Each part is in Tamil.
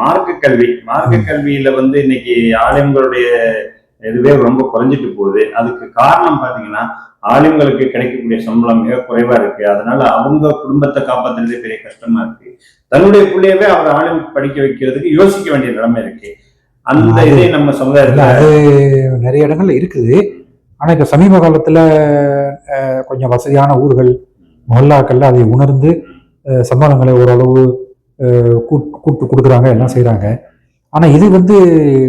மார்க்க கல்வி. மார்க்க கல்வியில வந்து இன்னைக்கு ஆலயங்களுடைய இதுவே ரொம்ப குறைஞ்சிட்டு போகுது. அதுக்கு காரணம் பாத்தீங்கன்னா ஆலயங்களுக்கு கிடைக்கக்கூடிய சம்பளம் மிக குறைவா இருக்கு. அதனால அவங்க குடும்பத்தை காப்பாத்துறதே பெரிய கஷ்டமா இருக்கு. தன்னுடைய பிள்ளையவே அவர் ஆலயம் படிக்க வைக்கிறதுக்கு யோசிக்க வேண்டிய நிலைமை இருக்கு. அந்த இதே நம்ம சமுதாயத்துல அது நிறைய இடங்கள்ல இருக்குது. ஆனா இப்ப சமீப காலத்துல கொஞ்சம் வசதியான ஊர்கள் மொல்லாக்கள்ல அதை உணர்ந்து சம்பளங்களை ஓரளவு கூட்டு கொடுக்குறாங்க எல்லாம் செய்றாங்க. ஆனா இது வந்து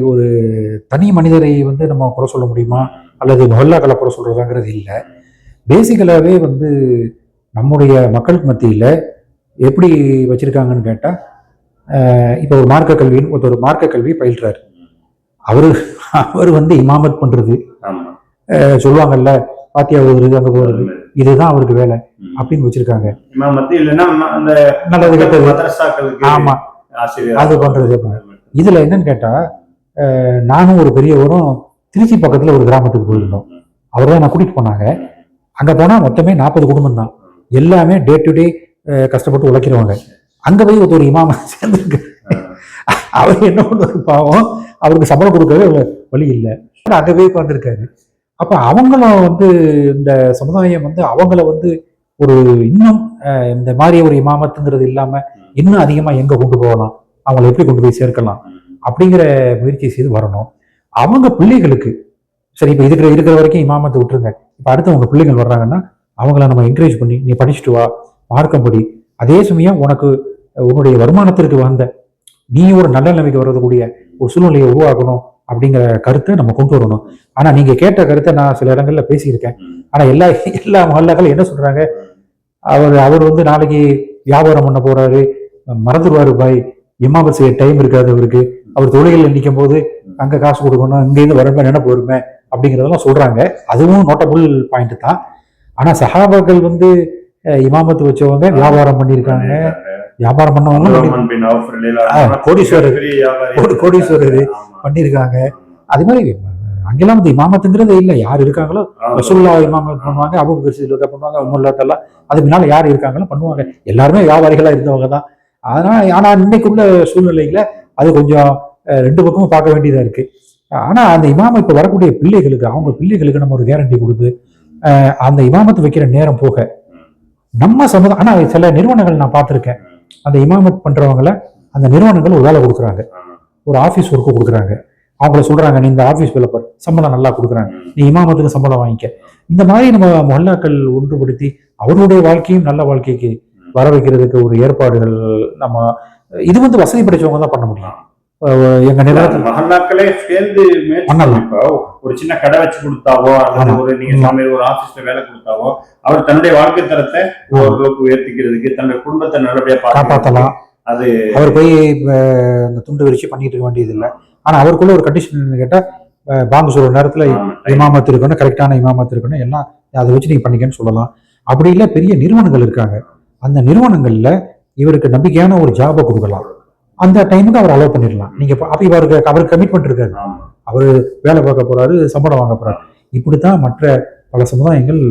ஒரு தனி மனிதரை வந்து நம்ம குறை சொல்ல முடியுமா? அல்லது மொல்லாக்களை குறை சொல்றதாங்கிறது இல்லை. பேசிக்கலாகவே வந்து நம்முடைய மக்களுக்கு மத்தியில எப்படி வச்சிருக்காங்கன்னு கேட்டா அஹ், இப்ப ஒரு மார்க்க கல்வின்னு ஒருத்தர் மார்க்க கல்வி பயில்றாரு. அவரு அவர் வந்து இமாமத் அஹ் சொல்லுவாங்கல்ல பாத்தியா ஓதுறது அங்க போறது. இதுதான் அவருக்கு வேலை. அப்படின்னு வச்சிருக்காங்க. நல்லது கெட்டது. ஆமா. அது பண்றது. இதுல என்னன்னு கேட்டா நானும் ஒரு பெரியவரும் திருச்சி பக்கத்துல ஒரு கிராமத்துக்கு போயிருந்தோம். அவர் தான் நான் கூட்டிட்டு போனாங்க. அங்க போனா மொத்தமே நாற்பது குடும்பம் தான். எல்லாமே டே டு டே கஷ்டப்பட்டு உழைக்கிறவங்க. அங்க போய் ஒருத்தர் இமாம சேர்ந்துருக்கு. அவர் என்ன பண்ணுவாரு பாவம் அவருக்கு சம்பளம் கொடுக்கவே வழி இல்லை. அங்க போய் உட்காந்துருக்காரு அப்ப அவங்களும் வந்து இந்த சமுதாயம் வந்து அவங்கள வந்து ஒரு இன்னும் இந்த மாதிரி ஒரு இமாமத்துங்கிறது இல்லாம இன்னும் அதிகமா எங்க கொண்டு போகலாம்? அவங்கள எப்படி கொண்டு போய் சேர்க்கலாம்? அப்படிங்கிற முயற்சி செய்து வரணும். அவங்க பிள்ளைகளுக்கு சரி இப்போ இருக்கிற இருக்கிற வரைக்கும் இமாமத்தை விட்டுருங்க. இப்போ அடுத்து உங்க பிள்ளைகள் வர்றாங்கன்னா அவங்கள நம்ம என்கரேஜ் பண்ணி நீ படிச்சுட்டு வா மார்க்கம் படி. அதே சமயம் உனக்கு உன்னுடைய வருமானத்திற்கு வந்த நீ ஒரு நல்ல நிலைமைக்கு வர்றதுக்கூடிய ஒரு சூழ்நிலையை உருவாக்கணும். அப்படிங்கிற கருத்தை நம்ம கொண்டு வரணும். ஆனா நீங்க கேட்ட கருத்தை நான் சில இடங்கள்ல பேசியிருக்கேன். ஆனா எல்லா எல்லா மகல்லாக்களும் என்ன சொல்றாங்க? அவர் அவர் வந்து நாளைக்கு வியாபாரம் பண்ண போறாரு. மறந்துடுவாரு பாய். இமாமத் செய்ய டைம் இருக்காது அவருக்கு. அவர் தொழில்கள் நிற்கும் போது அங்க காசு கொடுக்கணும் இங்கேருந்து வரமே நினைப்பு வருமே அப்படிங்கிறதெல்லாம் சொல்றாங்க. அதுவும் நோட்டபுள் பாயிண்ட் தான். ஆனா சஹாபாக்கள் வந்து இமாமத்து வச்சவங்க வியாபாரம் பண்ணியிருக்காங்க. வியாபாரம் பண்ணவங்க கோடீஸ்வரர். கோடீஸ்வரர். பண்ணியிருக்காங்க. அதே மாதிரி அங்கெல்லாம் வந்து இமாமத்துங்கிறது இல்லை. யார் இருக்காங்களோ. ரசூல்லா இமாமத் பண்ணுவாங்க அபு சிலுக்கா பண்ணுவாங்க உமர்லாத்தெல்லாம் அது முன்னால யார் இருக்காங்களோ பண்ணுவாங்க. எல்லாருமே வியாபாரிகளா இருந்தவங்க தான். அதனால ஆனா இன்னைக்குள்ள சூழ்நிலையில அது கொஞ்சம் ரெண்டு பக்கமும் பார்க்க வேண்டியதா இருக்கு. ஆனா அந்த இமாம இப்ப வரக்கூடிய பிள்ளைகளுக்கு அவங்க பிள்ளைகளுக்கு நம்ம ஒரு கேரண்டி கொடுத்து அந்த இமாமத்து வைக்கிற நேரம் போக நம்ம சமுதாயம் ஆனா சில நிறுவனங்கள் நான் பார்த்திருக்கேன். அந்த இமாமத் பண்றவங்கள அந்த நிறுவனங்கள் ஒரு வேலை கொடுக்குறாங்க. ஒரு ஆபீஸ் ஒர்க்கு கொடுக்குறாங்க. அவங்கள சொல்றாங்க நீ இந்த ஆபீஸ் வேலை சம்பளம் நல்லா கொடுக்குறாங்க. நீ இமாமத்துக்கு சம்பளம் வாங்கிக்க. இந்த மாதிரி நம்ம மொல்லாக்கள் ஒன்றுபடுத்தி அவருடைய வாழ்க்கையும் நல்ல வாழ்க்கைக்கு வர வைக்கிறதுக்கு ஒரு ஏற்பாடுகள் நம்ம இது வந்து வசதி படைச்சவங்க தான் பண்ண முடியும். எங்க நிலத்தில் மகல்லாக்களே சேர்ந்து பண்ணலாம். ஒரு சின்ன கடை வச்சு கொடுத்தாவோ அல்லது. ஒரு நீங்க மாதிரி ஒரு ஆபீஸ்ல வேலை கொடுத்தாவோ அவர் தன்னுடைய வாழ்க்கை தரத்தை ஓரளவுக்கு உயர்த்திக்கிறதுக்கு தன்னுடைய குடும்பத்தை நல்லபடியா காப்பாத்தலாம். அது அவர் போய் இந்த துண்டு விரிச்சு பண்ணிட்டு இருக்க வேண்டியது இல்லை. ஆனா அவருக்குள்ள ஒரு கண்டிஷன் கேட்டா பாங்கு சொல்ற நேரத்துல. இமாமத்து இருக்கணும் கரெக்டான இமாமத்து இருக்கணும் எல்லாம் அதை வச்சு நீங்க பண்ணிக்கன்னு சொல்லலாம். அப்படி இல்லை பெரிய நிறுவனங்கள் இருக்காங்க. அந்த நிறுவனங்கள்ல இவருக்கு நம்பிக்கையான ஒரு ஜாபை கொடுக்கலாம். அந்த டைமுக்கு அவர் அலோவ் பண்ணிடலாம். நீங்க அப்ப இவருக்கு அவருக்கு கமிட்மெண்ட் இருக்காது. ஆமா. அவர் வேலை பார்க்க போறாரு சம்பளம் வாங்க போறாரு. இப்படித்தான் மற்ற பல சமுதாயங்கள்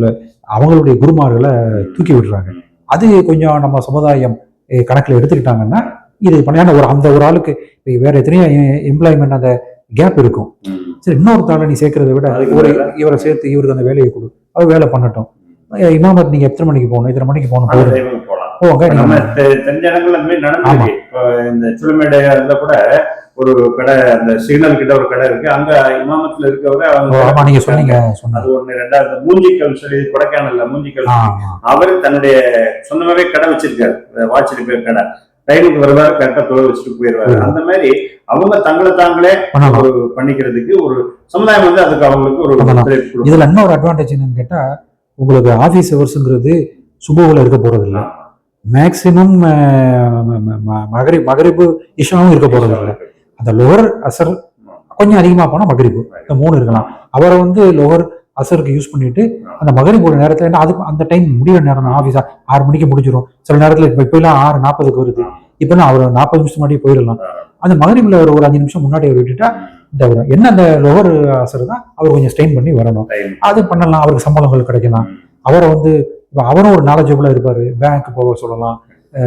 அவங்களுடைய குருமார்களை தூக்கி விடுறாங்க. அது கொஞ்சம் நம்ம சமுதாயம் கணக்குல எடுத்துக்கிட்டாங்கன்னா இது பண்ண ஒரு அந்த ஒரு ஆளுக்கு வேற எத்தனையோ எம்ப்ளாய்மெண்ட் அந்த கேப் இருக்கும். சரி இன்னொருத்தால நீ சேர்க்கறத விட ஒரு மேல? இவரை சேர்த்து இவருக்கு அந்த வேலையை கொடு. அவர் வேலை பண்ணட்டும். இமாமத் நீங்க எத்தனை மணிக்கு போகணும்? இத்தனை மணிக்கு போகணும்? நம்ம தெரிஞ்ச இடங்கள்ல நடந்திருக்கு. இப்போ இந்த சுழுமேடு அதுல கூட ஒரு கடை அந்த சிக்னல் கிட்ட ஒரு கடை இருக்கு. அங்க இமாமத்துல இருக்கவங்க அவங்க நீங்க சொன்னீங்க அது ஒண்ணு. ரெண்டாவது மூஞ்சிக்கல் சொல்லி கொடைக்கானல்ல மூஞ்சிக்கல் அவர் தன்னுடைய சொந்தமாவே கடை வச்சிருக்காரு. வாட்ச் ரிப்பேர் கடை. டைமுக்கு வருவாரு கரெக்டா தொலை வச்சுட்டு போயிருவாரு. அந்த மாதிரி அவங்க தங்களை தாங்களே ஒரு பண்ணிக்கிறதுக்கு ஒரு சமுதாயம் வந்து அதுக்கு அவங்களுக்கு ஒரு. இதுல இன்னொரு அட்வான்டேஜ் என்னன்னு கேட்டா உங்களுக்கு ஆபீஸ் ஹவர்ஸ்ங்கிறது சுபுவில் இருக்க போறது இல்லை மேக்சிமம் மகரி மகரிப்பு இஷாவும் இருக்க போறது இல்லை. அந்த லோவர் அசர் கொஞ்சம் அதிகமா போனா மகரிப்பு இந்த மூணு இருக்கலாம். அவரை வந்து லோவர் அசருக்கு யூஸ் பண்ணிட்டு அந்த மகரிப்போட நேரத்துல என்ன அதுக்கு அந்த டைம் முடிகிற நேரம் ஆஃபீஸா ஆறு மணிக்கு முடிஞ்சிடும் சில நேரத்துல இப்போ இப்பெல்லாம் ஆறு நாற்பதுக்கு வருது. இப்பெல்லாம் அவர் நாற்பது நிமிஷம் முன்னாடி போயிடலாம். அந்த மகரிப்பில் ஒரு ஒரு அஞ்சு நிமிஷம் முன்னாடி அவர் விட்டுட்டா இந்த என்ன அந்த லோவர் அசர் தான் அவர் கொஞ்சம் ஸ்டெயின் பண்ணி வரணும். அது பண்ணலாம் அவருக்கு சம்பளங்கள் கிடைக்கலாம். அவரை வந்து இப்ப அவரும் ஒரு நாலேஜபிளா இருப்பாரு. பேங்க் போக சொல்லலாம்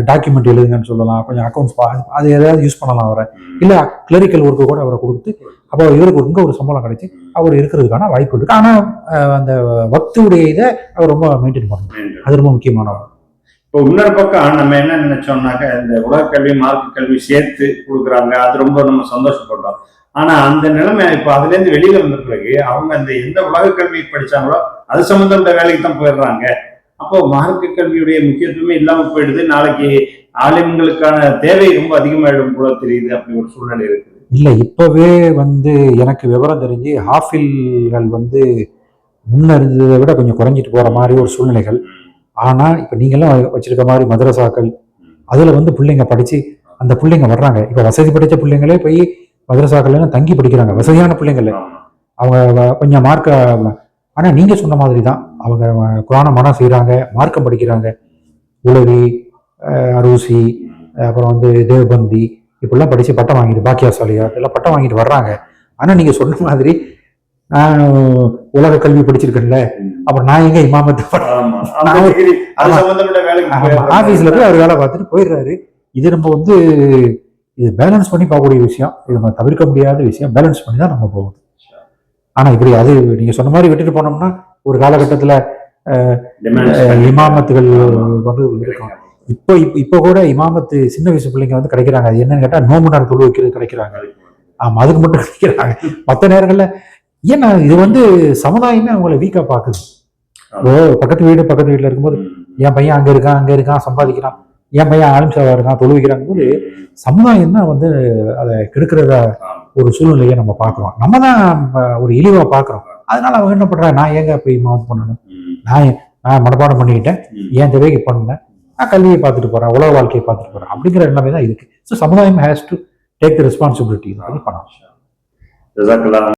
டாக்குமெண்ட் எழுதுங்கன்னு சொல்லலாம் கொஞ்சம் அக்கௌண்ட்ஸ் அது எதாவது யூஸ் பண்ணலாம் அவரை. இல்லை கிளரிக்கல் ஒர்க்கு கூட அவரை கொடுத்து அப்போ இவருக்கு இங்கே ஒரு சம்பளம் கிடைச்சி அவர் இருக்கிறதுக்கான வாய்ப்பு இருக்கு. ஆனால் அந்த வக்துடைய இதை அவர் ரொம்ப மெயின்டைன் பண்ணணும். அது ரொம்ப முக்கியமானவர் இப்போ இன்னொரு பக்கம் நம்ம என்ன நினைச்சோம்னாக்க இந்த உலக கல்வி மார்க்க கல்வி சேர்த்து கொடுக்குறாங்க. அது ரொம்ப நம்ம சந்தோஷப்பட்டோம் ஆனா அந்த நிலைமை இப்போ அதுல இருந்து வெளியில வந்த பிறகு அவங்க அந்த எந்த உலக கல்வி படிச்சாங்களோ அது சம்பந்தப்பட்ட வேலைக்கு தான் போயிடுறாங்க. அப்போ மார்க்க கல்வியுடைய முக்கியத்துவமே இல்லாம போயிடுது. நாளைக்கு ஆலிம்களுக்கான தேவை ரொம்ப அதிகமாயிடும் போல தெரியுது அப்படி ஒரு சூழ்நிலை இருக்குது. இல்லை இப்போவே வந்து எனக்கு விவரம் தெரிஞ்சு ஹாஃபில்கள் வந்து முன்ன இருந்ததை விட கொஞ்சம் குறைஞ்சிட்டு போகிற மாதிரி ஒரு சூழ்நிலைகள். ஆனால் இப்போ நீங்களாம் வச்சிருக்க மாதிரி மதரசாக்கள் அதில் வந்து பிள்ளைங்க படித்து அந்த பிள்ளைங்க வர்றாங்க. இப்போ வசதி படித்த பிள்ளைங்களே போய் மதரசாக்கள்லாம் தங்கி படிக்கிறாங்க. வசதியான பிள்ளைங்கள. அவங்க கொஞ்சம் மார்க்க ஆனால் நீங்கள் சொன்ன மாதிரி தான் அவங்க குரான மனம் செய்கிறாங்க மார்க்கம் படிக்கிறாங்க. உளவி அரூசி அப்புறம் வந்து தேவபந்தி இப்படிலாம் படித்து பட்டம் வாங்கிட்டு பாக்கியா சாலியா இதெல்லாம் பட்டம் வாங்கிட்டு வர்றாங்க. ஆனால் நீங்கள் சொன்ன மாதிரி நான் உலக கல்வி படிச்சிருக்கேன்ல அப்புறம் நான் எங்க இமாமத்து. ஆஃபீஸில் போய் அவர் வேலை பார்த்துட்டு போயிடுறாரு. இது நம்ம வந்து இது பேலன்ஸ் பண்ணி பார்க்கக்கூடிய விஷயம். இது நம்ம தவிர்க்க முடியாத விஷயம். பேலன்ஸ் பண்ணி தான் நம்ம போகணும். ஆனால் இப்படி அது நீங்கள் சொன்ன மாதிரி விட்டுட்டு போனோம்னா ஒரு காலகட்டத்தில் இமாமத்துகள் வந்து இருக்கும் இப்போ இப்போ கூட இமாமத்து சின்ன வயசு பிள்ளைங்க வந்து கிடைக்கிறாங்க. அது என்னன்னு கேட்டால் நோம்பு நேரம் தொழு வைக்கிறது கிடைக்கிறாங்க. ஆமா அதுக்கு மட்டும் கிடைக்கிறாங்க. மற்ற நேரங்கள்ல ஏன்னா இது வந்து சமுதாயமே அவங்கள வீக்கா பாக்குது. ஓ பக்கத்து வீடு பக்கத்து வீட்டுல இருக்கும்போது என் பையன் அங்க இருக்கான் அங்க இருக்கான் சம்பாதிக்கிறான். என் பையன் ஆலிம்சாவா இருக்கான் தொழு வைக்கிறாங்க போது சமுதாயம் தான் வந்து அதை கெடுக்கிறத ஒரு சூழ்நிலையை நம்ம பார்க்குறோம். நம்ம தான் ஒரு இழிவா பார்க்குறோம். அதனால அவங்க என்ன பண்றாங்க? நான் ஏங்க போய் மாவு பண்ணணும். நான் நான் மனப்பாடம் பண்ணிக்கிட்டேன். என் தேவைக்கு பண்ணேன் நான் கல்வியை பார்த்துட்டு போறேன் உலக வாழ்க்கையை பார்த்துட்டு போறேன் அப்படிங்கிற எல்லாமே தான் இருக்கு. ஸோ சமுதாயம் has to take the responsibility ஜஸாக்கல்லாஹ்.